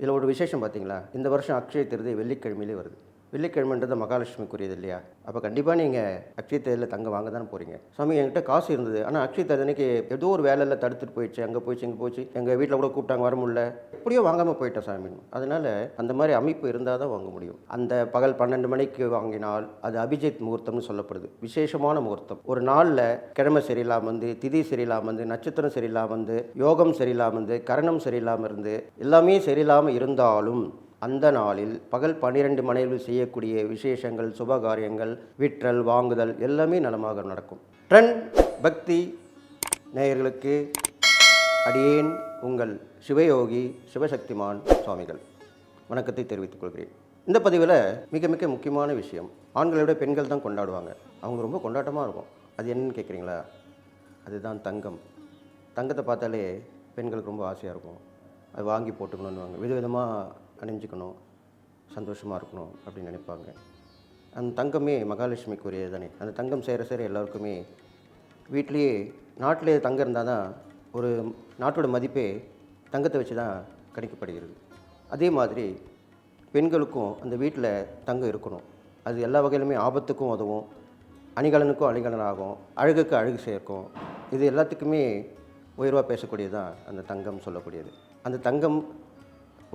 இதில் ஒரு விசேஷம் பார்த்தீங்களா? இந்த வருஷம் அக்ஷய திருதி வெள்ளிக்கிழமையிலே வருது. வெள்ளிக்கிழமைன்றது மகாலட்சுமிக்குரியது இல்லையா? அப்போ கண்டிப்பாக நீங்கள் அக்ஷய தேதியில் தங்க வாங்க தானே போகிறீங்க சாமி என்கிட்ட காசு இருந்தது. ஆனால் அக்ஷய தேதி அன்னைக்கு ஏதோ ஒரு வேலையில் தடுத்துட்டு போயிடுச்சு. அங்கே போயிடுச்சு இங்கே போச்சு எங்கள் வீட்டில் கூட கூப்பிட்டாங்க வர முடியல. எப்படியோ வாங்காமல் போயிட்டேன் சாமி. அதனால் அந்த மாதிரி அமைப்பு இருந்தால் தான் வாங்க முடியும். அந்த பகல் பன்னெண்டு மணிக்கு வாங்கினால் அது அபிஜித் முகூர்த்தம்னு சொல்லப்படுது. விசேஷமான முகூர்த்தம். ஒரு நாளில் கிழமை சரியில்லாமல் வந்து திதி சரியில்லாமல் வந்து நட்சத்திரம் சரியில்லாமல் வந்து யோகம் சரியில்லாமல் வந்து கரணம் சரியில்லாமல் இருந்து எல்லாமே சரியில்லாமல் இருந்தாலும் அந்த நாளில் பகல் பன்னிரெண்டு மணியில் செய்யக்கூடிய விசேஷங்கள் சுபகாரியங்கள் விற்றல் வாங்குதல் எல்லாமே நலமாக நடக்கும். ட்ரெண்ட் பக்தி நேயர்களுக்கு அடியேன் உங்கள் சிவயோகி சிவசக்திமான் சுவாமிகள். வணக்கத்தை தெரிவித்துக் கொள்கிறேன். இந்த பதிவில் மிக மிக முக்கியமான விஷயம் ஆண்களை விட பெண்கள் தான் கொண்டாடுவாங்க. அவங்க ரொம்ப கொண்டாட்டமாக இருக்கும். அது என்னன்னு கேட்குறீங்களா அதுதான் தங்கம். தங்கத்தை பார்த்தாலே பெண்களுக்கு ரொம்ப ஆசையாக இருக்கும். அது வாங்கி போட்டுக்கணும்னுவாங்க. விதவிதமாக அணிஞ்சுக்கணும் சந்தோஷமாக இருக்கணும் அப்படின்னு நினைப்பாங்க. அந்த தங்கமே மகாலட்சுமிக்குரியது தானே. அந்த தங்கம் செய்கிற சேர எல்லாருக்குமே வீட்லேயே நாட்டிலே தங்கம் இருந்தால் தான் ஒரு நாட்டோட மதிப்பே தங்கத்தை வச்சு தான் கணிக்கப்படுகிறது. அதே மாதிரி பெண்களுக்கும் அந்த வீட்டில் தங்கம் இருக்கணும். அது எல்லா வகையிலுமே ஆபத்துக்கும் உதவும் அணிகலனுக்கும் அணிகலன் ஆகும் அழகுக்கு அழகு சேர்க்கும். இது எல்லாத்துக்குமே உயர்வாக பேசக்கூடியது தான் அந்த தங்கம் சொல்லக்கூடியது. அந்த தங்கம்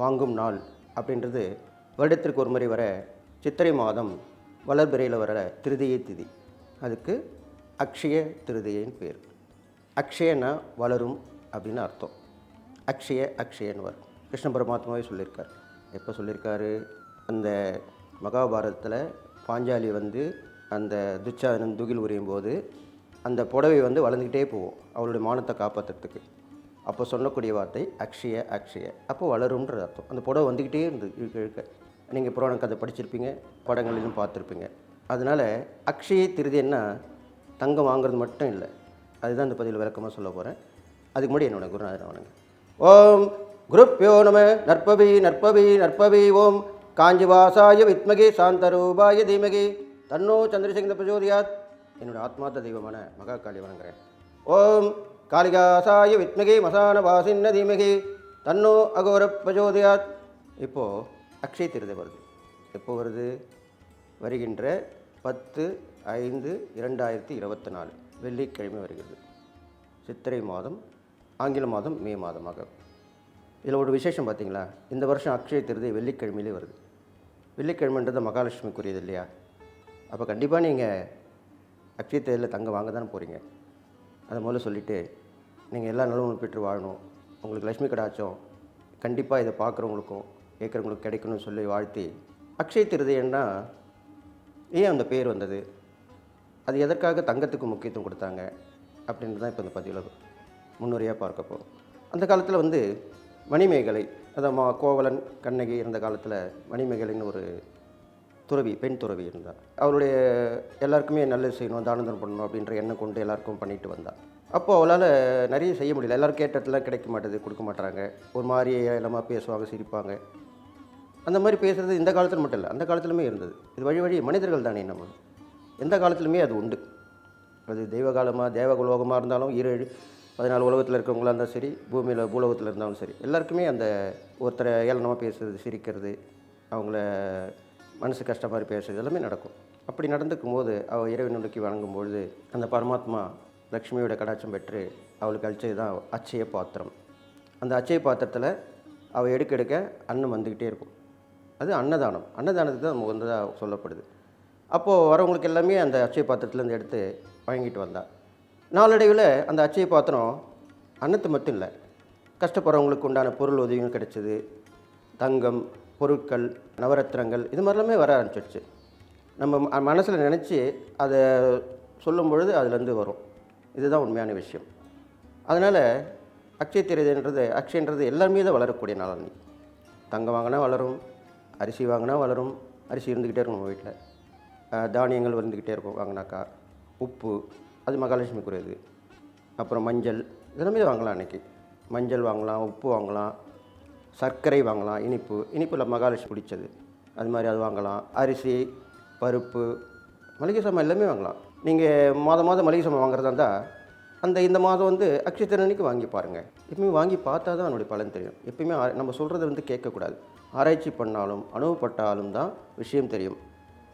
வாங்கும் நாள் அப்படின்றது வருடத்திற்கு ஒரு முறை வர சித்திரை மாதம் வளர்பிறையில் வர திருதியை திதி. அதுக்கு அக்ஷய திருதியைன்னு பேர். அக்ஷயனா வளரும் அப்படின்னு அர்த்தம். அக்ஷய அக்ஷயன்னு வரும். கிருஷ்ண பரமாத்மாவே சொல்லியிருக்கார். எப்போ சொல்லியிருக்காரு? அந்த மகாபாரதத்தில் பாஞ்சாலி வந்து அந்த துச்சாதனன் துகில் உரியும் போது அந்த புடவை வந்து வளர்ந்துக்கிட்டே போகும். அவளுடைய மானத்தை காப்பாற்றுறதுக்கு அப்போ சொல்லக்கூடிய வார்த்தை அக்ஷய அக்ஷய. அப்போ வளரும்ன்ற அர்த்தம். அந்த புடவை வந்துக்கிட்டே இருந்து இழுக்க இழுக்க. நீங்கள் புராண கதை படிச்சிருப்பீங்க படங்களிலும் பார்த்துருப்பீங்க. அதனால் அக்ஷய திருதின்னா தங்கம் வாங்குறது மட்டும் இல்லை. அதுதான் இந்த பதிவில் விளக்கமாக சொல்ல போகிறேன் அதுக்கு முன்னாடி என்னோட குருநாதர் வணங்க ஓம் குருப்பியோ நம நற்பவி நற்பவி நற்பவி ஓம் காஞ்சிவாசாய வித்மகி சாந்தரூபாய தீமகி. தன்னோ சந்திரசேகர பிரஜோதியாத் என்னோட ஆத்மார்த்த தெய்வமான மகா காளி வணங்குறேன் ஓம் காளிகாசாய வித்மகி மசான வாசின்ன தீமகி தன்னோ அகோர பிரஜோதியாத் இப்போது அக்ஷய திருதை வருது. எப்போ வருது? வருகின்ற பத்து ஐந்து இரண்டாயிரத்தி இருபத்தி நாலு வெள்ளிக்கிழமை வருகிறது. சித்திரை மாதம் ஆங்கில மாதம் மே மாதமாக. இதில் ஒரு விசேஷம் பார்த்தீங்களா? இந்த வருஷம் அக்ஷய திருதை வெள்ளிக்கிழமையிலே வருது. வெள்ளிக்கிழமைன்றது மகாலட்சுமிக்குரியது இல்லையா? அப்போ கண்டிப்பாக நீங்கள் அக்ஷய தேதியில் தங்க வாங்க தானே போகிறீங்க. அதை முதல்ல சொல்லிவிட்டு நீங்கள் எல்லா நலமும் பெற்று வாழணும். உங்களுக்கு லக்ஷ்மி கடாச்சம் கண்டிப்பாக இதை பார்க்குறவங்களுக்கும் கேட்குறவங்களுக்கும் கிடைக்கணும்னு சொல்லி வாழ்த்தி அக்ஷய திருதயன்னா ஏன் அந்த பேர் வந்தது? அது எதற்காக தங்கத்துக்கு முக்கியத்துவம் கொடுத்தாங்க? அப்படின்றது தான் இப்போ இந்த பதிவில் முன்னுரையாக பார்க்க போகிறோம் அந்த காலத்தில் வந்து மணிமேகலை அதான் மா கோவலன் கண்ணகி இருந்த காலத்தில் மணிமேகலைன்னு ஒரு துறவி பெண் துறவி இருந்தார் அவருடைய எல்லாருக்குமே நல்லது செய்யணும் தானந்தம் பண்ணணும் அப்படின்ற எண்ணம் கொண்டு எல்லாருக்கும் பண்ணிட்டு வந்தார். அப்போது அவளால் நிறைய செய்ய முடியல. எல்லோரும் கேட்டதெல்லாம் கிடைக்க மாட்டேது கொடுக்க மாட்டாங்க ஒரு மாதிரி ஏளமாக பேசுவாங்க சிரிப்பாங்க. அந்த மாதிரி பேசுகிறது இந்த காலத்தில் மட்டும் இல்லை அந்த காலத்துலையுமே இருந்தது. இது வழி வழி மனிதர்கள் தானே நம்ம. எந்த காலத்துலையுமே அது உண்டு. அது தெய்வ காலமாக தேவ உலோகமாக இருந்தாலும் ஈரேழு பதினாலு உலகத்தில் இருக்கிறவங்களா இருந்தாலும் சரி பூமியில் பூலோகத்தில் இருந்தாலும் சரி எல்லாருக்குமே அந்த ஒருத்தரை ஏளனமாக பேசுறது சிரிக்கிறது அவங்கள மனசு கஷ்ட பேசுறது எல்லாமே நடக்கும். அப்படி நடந்துக்கும் போது அவள் இறைவன் நோக்கி வணங்கும் பொழுது அந்த பரமாத்மா லக்ஷ்மியோட கடாட்சம் பெற்று அவளுக்கு அழிச்சது தான் அச்சய பாத்திரம். அந்த அச்சய பாத்திரத்தில் அவள் எடுக்க எடுக்க அன்னம் வந்துக்கிட்டே இருக்கும். அது அன்னதானம். அன்னதானத்துக்கு தான் உகந்ததாக சொல்லப்படுது. அப்போது வரவங்களுக்கு எல்லாமே அந்த அச்சய பாத்திரத்துலேருந்து எடுத்து வாங்கிட்டு வந்தாள் நாளடைவில் அந்த அச்சய பாத்திரம் அன்னத்து மட்டும் இல்லை. கஷ்டப்படுறவங்களுக்கு உண்டான பொருள் உதவியும் கிடைச்சிது. தங்கம் பொருட்கள் நவரத்னங்கள் இது மாதிரிலாமே வர ஆரம்பிச்சிடுச்சு நம்ம மனசில் நினச்சி அதை சொல்லும் பொழுது அதுலேருந்து வரும். இதுதான் உண்மையான விஷயம். அதனால் அக்ஷய திருதின்றது அக்ஷயன்றது எல்லாருமே தான் வளரக்கூடிய நாள் அன்னைக்கு தங்கம் வாங்கினா வளரும் அரிசி வாங்கினா வளரும் அரிசி இருந்துக்கிட்டே இருக்கும் நம்ம வீட்டில் தானியங்கள் இருந்துக்கிட்டே இருக்கும் வாங்கினாக்கா. உப்பு அது மகாலட்சுமிக்குரியது அப்புறம் மஞ்சள் இதெல்லாமே வாங்கலாம் அன்றைக்கி மஞ்சள் வாங்கலாம் உப்பு வாங்கலாம் சர்க்கரை வாங்கலாம் இனிப்பு. இனிப்பில் மகாலட்சுமி பிடிச்சது. அது மாதிரி அது வாங்கலாம். அரிசி பருப்பு மளிகை சாமான் எல்லாமே வாங்கலாம். நீங்கள் மாதம் மாதம் மளிகை சாமான் வாங்குறதா இருந்தால் அந்த இந்த மாதம் வந்து அக்ஷய வாங்கி பாருங்கள் எப்பயுமே வாங்கி பார்த்தா தான் அதனுடைய பலன் தெரியும். எப்பயுமே நம்ம சொல்கிறத வந்து கேட்கக்கூடாது. ஆராய்ச்சி பண்ணாலும் அனுபவப்பட்டாலும் தான் விஷயம் தெரியும்.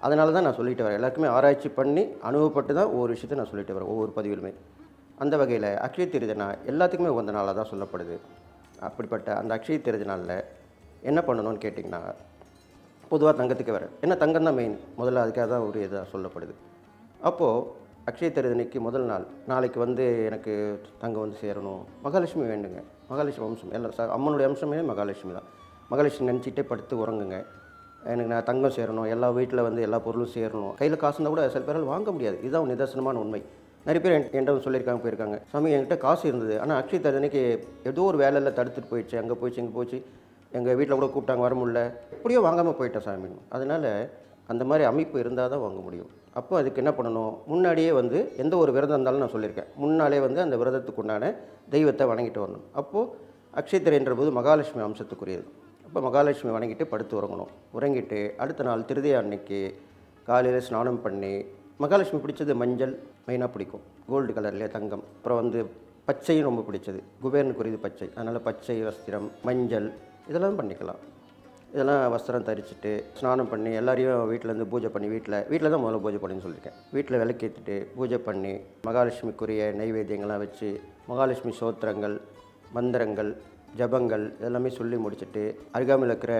அதனால தான் நான் சொல்லிட்டு வரேன். எல்லாருக்குமே ஆராய்ச்சி பண்ணி அனுபவப்பட்டு தான் ஒவ்வொரு விஷயத்தை நான் சொல்லிட்டு வரேன் ஒவ்வொரு பதிவிலுமே. அந்த வகையில் அக்ஷய திருதினா எல்லாத்துக்குமே உகந்த நாளாக தான் சொல்லப்படுது. அப்படிப்பட்ட அந்த அக்ஷய திருதி நாளில் என்ன பண்ணணும்னு கேட்டிங்கன்னா பொதுவாக தங்கத்துக்கு வர என்ன தங்கம் தான் மெயின் முதல்ல அதுக்காக தான் ஒரு இதாக சொல்லப்படுது. அப்போது அக்ஷய திருதனைக்கு முதல் நாள் நாளைக்கு வந்து எனக்கு தங்கம் வந்து சேரணும். மகாலட்சுமி வேண்டுங்க. மகாலட்சுமி அம்சம் எல்லாம் அம்மனுடைய அம்சமே மகாலட்சுமி தான். மகாலட்சுமி நினச்சிட்டே படுத்து உறங்குங்க. எனக்கு நான் தங்கம் சேரணும். எல்லா வீட்டில் வந்து எல்லா பொருளும் சேரணும். கையில் காசுனா கூட சில பேரால் வாங்க முடியாது. இதுதான் நிதர்சனமான உண்மை. நிறைய பேர் என்- என்கிட்ட சொல்லியிருக்காங்க போயிருக்காங்க. சாமி என்கிட்ட காசு இருந்தது. ஆனால் அக்ஷய் திருதனைக்கு ஏதோ ஒரு வேலையில் தடுத்துட்டு போயிடுச்சு. அங்கே போயிடுச்சு இங்கே போச்சு எங்கள் வீட்டில் கூட கூப்பிட்டாங்க வர முடியல. எப்படியோ வாங்காமல் போயிட்டேன் சாமி. அதனால் அந்த மாதிரி அமைப்பு இருந்தால் தான் வாங்க முடியும். அப்போ அதுக்கு என்ன பண்ணணும்? முன்னாடியே வந்து எந்த ஒரு விரதம் இருந்தாலும் நான் சொல்லியிருக்கேன். முன்னாலே வந்து அந்த விரதத்துக்கு உண்டான தெய்வத்தை வணங்கிட்டு வரணும். அப்போது அக்ஷயத்திரைன்ற போது மகாலட்சுமி அம்சத்துக்குரியது. அப்போ மகாலட்சுமி வணங்கிட்டு படுத்து உறங்கணும். உறங்கிட்டு அடுத்த நாள் திருதிய அன்னைக்கு காலையில் ஸ்நானம் பண்ணி மகாலட்சுமி பிடிச்சது மஞ்சள் மெயினாக பிடிக்கும். கோல்டு கலர்லேயே தங்கம். அப்புறம் வந்து பச்சையும் ரொம்ப பிடிச்சது. குபேரனுக்குரியது பச்சை. அதனால் பச்சை வஸ்திரம் மஞ்சள் இதெல்லாம் பண்ணிக்கலாம். இதெல்லாம் வஸ்திரம் தரிச்சிட்டு ஸ்நானம் பண்ணி எல்லாரையும் வீட்டிலேருந்து பூஜை பண்ணி வீட்டில் வீட்டில் தான் முதல்ல பூஜை பண்ணின்னு சொல்லியிருக்கேன். வீட்டில் விளக்கேற்றிட்டு பூஜை பண்ணி மகாலட்சுமிக்குரிய நைவேத்தியங்கள்லாம் வச்சு மகாலட்சுமி சோத்திரங்கள் மந்திரங்கள் ஜபங்கள் இதெல்லாமே சொல்லி முடிச்சுட்டு அருகாமையில் இருக்கிற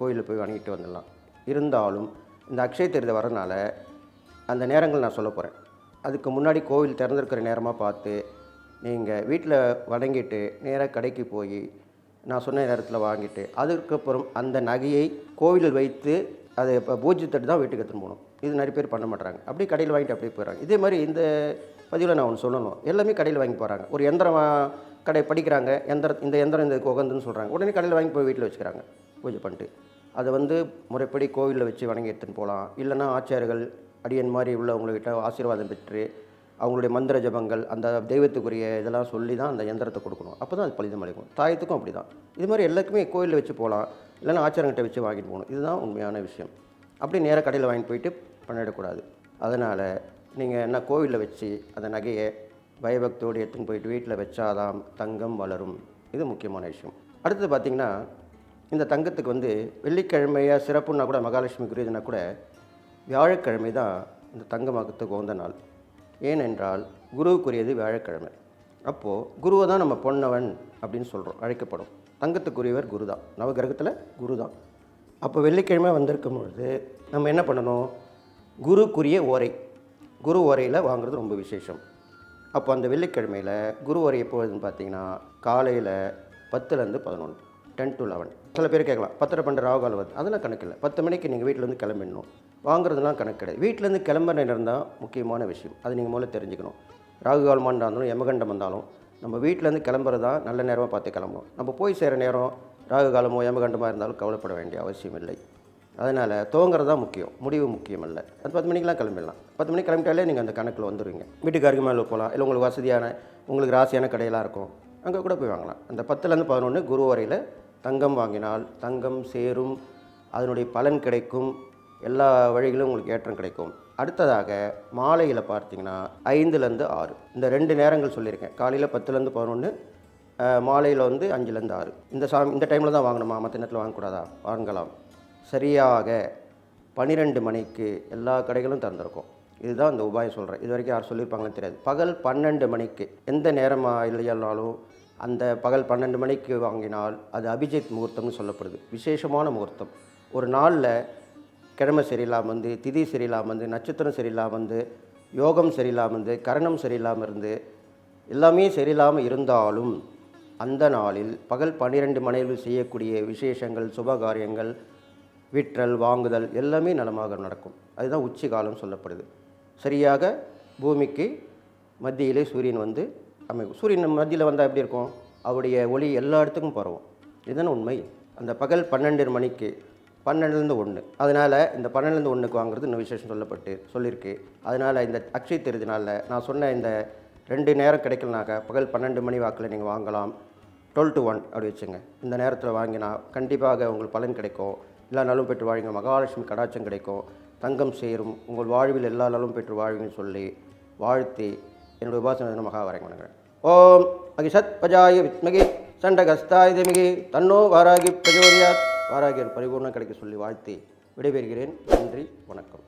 கோயிலில் போய் வணங்கிட்டு வந்துடலாம். இருந்தாலும் இந்த அக்ஷய திருதி வரனால அந்த நேரங்கள் நான் சொல்ல போகிறேன் அதுக்கு முன்னாடி கோவில் திறந்திருக்கிற நேரமாக பார்த்து நீங்கள் வீட்டில் வணங்கிட்டு நேராக கடைக்கு போய் நான் சொன்ன நேரத்தில் வாங்கிட்டு அதுக்கப்புறம் அந்த நகையை கோவிலில் வைத்து அதை இப்போ பூஜை தட்டு தான் வீட்டுக்கு எடுத்துன்னு போகணும். இது நிறைய பேர் பண்ண மாட்டாங்க அப்படியே கடையில் வாங்கிட்டு அப்படியே போயிடறாங்க. இதே மாதிரி இந்த பதிவில் நான் ஒன்று சொல்லணும். எல்லாமே கடையில் வாங்கி போகிறாங்க ஒரு எந்திரம் கடை படிக்கிறாங்க. எந்திர இந்த எந்திரம் இந்த உகந்துன்னு சொல்கிறாங்க உடனே கடையில் வாங்கி போய் வீட்டில் வச்சுக்கிறாங்க. பூஜை பண்ணிட்டு. அதை வந்து முறைப்படி கோவிலில் வச்சு வணங்கி எடுத்துன்னு போகலாம். இல்லைன்னா ஆச்சாரியர்கள் அடியன் மாதிரி உள்ளவங்கக்கிட்ட ஆசீர்வாதம் பெற்று அவங்களுடைய மந்திர ஜபங்கள் அந்த தெய்வத்துக்குரிய இதெல்லாம் சொல்லி தான் அந்த எந்திரத்தை கொடுக்கணும். அப்போ தான் அது பலிதம் அளிக்கும் தாயத்துக்கும் அப்படி தான். இது மாதிரி எல்லாருக்குமே கோயிலில் வச்சு போகலாம். இல்லைன்னா ஆச்சாரங்கிட்ட வச்சு வாங்கிட்டு போகணும். இதுதான் உண்மையான விஷயம். அப்படி நேராக கடையில் வாங்கிட்டு போயிட்டு பண்ணிடக்கூடாது. அதனால் நீங்கள் என்ன கோவிலில் வச்சு அந்த நகையை பயபக்தோடு எடுத்துன்னு போயிட்டு வீட்டில் வச்சாதான் தங்கம் வளரும். இது முக்கியமான விஷயம். அடுத்தது பார்த்திங்கன்னா இந்த தங்கத்துக்கு வந்து வெள்ளிக்கிழமையாக சிறப்புன்னா கூட மகாலட்சுமிக்குரியதுனா கூட வியாழக்கிழமை தான் இந்த தங்க மகத்துக்கு உகந்த நாள். ஏனென்றால் குருவுக்குரியது வியாழக்கிழமை. அப்போது குருவை தான் நம்ம பொன்னவன் அப்படின்னு சொல்கிறோம் அழைக்கப்படும். தங்கத்துக்குரியவர் குரு தான் நவகிரகத்தில் குரு தான் அப்போ வெள்ளிக்கிழமை வந்திருக்கும் பொழுது நம்ம என்ன பண்ணணும்? குருக்குரிய ஓரை. குரு ஓரையில் வாங்குறது ரொம்ப விசேஷம். அப்போ அந்த வெள்ளிக்கிழமையில் குரு ஓரை எப்போதுன்னு பார்த்தீங்கன்னா காலையில் பத்துலேருந்து பதினொன்று டென் டு லெவன் சில பேர் கேட்கலாம் பத்தரை பன்னெண்டு ராகுகால் வருது. அதெல்லாம் கணக்கில்லை. பத்து மணிக்கு நீங்கள் வீட்டிலேருந்து கிளம்பிடணும். வாங்குறதுலாம் கணக்கு கிடையாது வீட்டிலேருந்து கிளம்புற நேரம் தான் முக்கியமான விஷயம். அது நீங்கள் முதல்ல தெரிஞ்சுக்கணும். ராகுகாலமாக இருந்தாலும் யமகண்டம் வந்தாலும் நம்ம வீட்டிலேருந்து கிளம்புறது தான் நல்ல நேரமாக பார்த்து கிளம்பணும். நம்ம போய் சேர நேரம் ராகு காலமோ யமகண்டமாக இருந்தாலும் கவலைப்பட வேண்டிய அவசியம் இல்லை. அதனால் துவங்குறது தான் முக்கியம். முடிவு முக்கியம் இல்லை. அது பத்து மணிக்கெலாம் கிளம்பிடலாம். பத்து மணிக்கு கிளம்பிட்டாலே நீங்கள் அந்த கணக்கில் வந்துடுவீங்க வீட்டுக்கு மேலே போகலாம். இல்லை உங்களுக்கு வசதியான உங்களுக்கு ராசியான கடையெல்லாம் இருக்கும். அங்கே கூட போய் வாங்கலாம். அந்த பத்துலேருந்து பதினொன்று குரு வரையில் தங்கம் வாங்கினால் தங்கம் சேரும். அதனுடைய பலன் கிடைக்கும். எல்லா வழிகளும் உங்களுக்கு ஏற்றம் கிடைக்கும். அடுத்ததாக மாலையில் பார்த்தீங்கன்னா ஐந்துலேருந்து ஆறு. இந்த ரெண்டு நேரங்கள் சொல்லியிருக்கேன். காலையில் பத்துலேருந்து பதினொன்று மாலையில் வந்து அஞ்சுலேருந்து ஆறு. இந்த சாமி இந்த டைமில் தான் வாங்கணுமா? மற்ற நேரத்தில் வாங்கக்கூடாதா? வாங்கலாம். சரியாக பன்னிரெண்டு மணிக்கு எல்லா கடைகளும் திறந்திருக்கும். இதுதான் இந்த உபாயம் சொல்கிறேன் இது வரைக்கும் யார் சொல்லியிருப்பாங்கன்னு தெரியாது. பகல் பன்னெண்டு மணிக்கு எந்த நேரமாக இல்லையானாலும் அந்த பகல் பன்னெண்டு மணிக்கு வாங்கினால் அது அபிஜித் முகூர்த்தம்னு சொல்லப்படுது. விசேஷமான முகூர்த்தம். ஒரு நாளில் கிழமை சரியில்லாமல் வந்து திதி சரியில்லாமல் வந்து நட்சத்திரம் சரியில்லாமல் வந்து யோகம் சரியில்லாமல் இருந்து கரணம் சரியில்லாமல் இருந்து எல்லாமே சரியில்லாமல் இருந்தாலும் அந்த நாளில் பகல் பன்னிரெண்டு மணியில் செய்யக்கூடிய விசேஷங்கள் சுபகாரியங்கள் விற்றல் வாங்குதல் எல்லாமே நலமாக நடக்கும். அதுதான் உச்சி காலம் சொல்லப்படுது. சரியாக பூமிக்கு மத்தியிலே சூரியன் வந்து அமைக்கும் சூரியன் மத்தியில் வந்தால் எப்படி இருக்கும்? அவருடைய ஒளி எல்லா இடத்துக்கும் பரவும். இதுதான் உண்மை? அந்த பகல் பன்னெண்டு மணிக்கு பன்னெண்டுலேருந்து ஒன்று. அதனால் இந்த பன்னெண்டுலேருந்து ஒன்றுக்கு வாங்குறது இன்னும் விசேஷம் சொல்லப்பட்டு சொல்லியிருக்கு. அதனால் இந்த அக்ஷய திருதி நாளில் நான் சொன்ன இந்த ரெண்டு நேரம் கிடைக்கலனாக்கா பகல் பன்னெண்டு மணி வாக்கில் நீங்கள் வாங்கலாம். டுவெல் டு ஒன் அப்படி வச்சுங்க. இந்த நேரத்தில் வாங்கினா கண்டிப்பாக உங்களுக்கு பலன் கிடைக்கும். எல்லா நலும் பெற்று வாழ்ங்க மகாலட்சுமி கடாட்சம் கிடைக்கும். தங்கம் சேரும். உங்கள் வாழ்வில் எல்லா நலும் பெற்று வாழ்வீங்கன்னு சொல்லி வாழ்த்தி என்னுடைய உபாசன மகா வரைங்க வணங்குறேன். ஓம் அகிசத் பஜாய வித்மகி சண்டகஸ்தாயுதமிகி. தன்னோ வாராகி பிரஜோதியாத். வாராகியர் பரிபூர்ணம் கிடைக்க சொல்லி வாழ்த்தி விடைபெறுகிறேன். நன்றி வணக்கம்.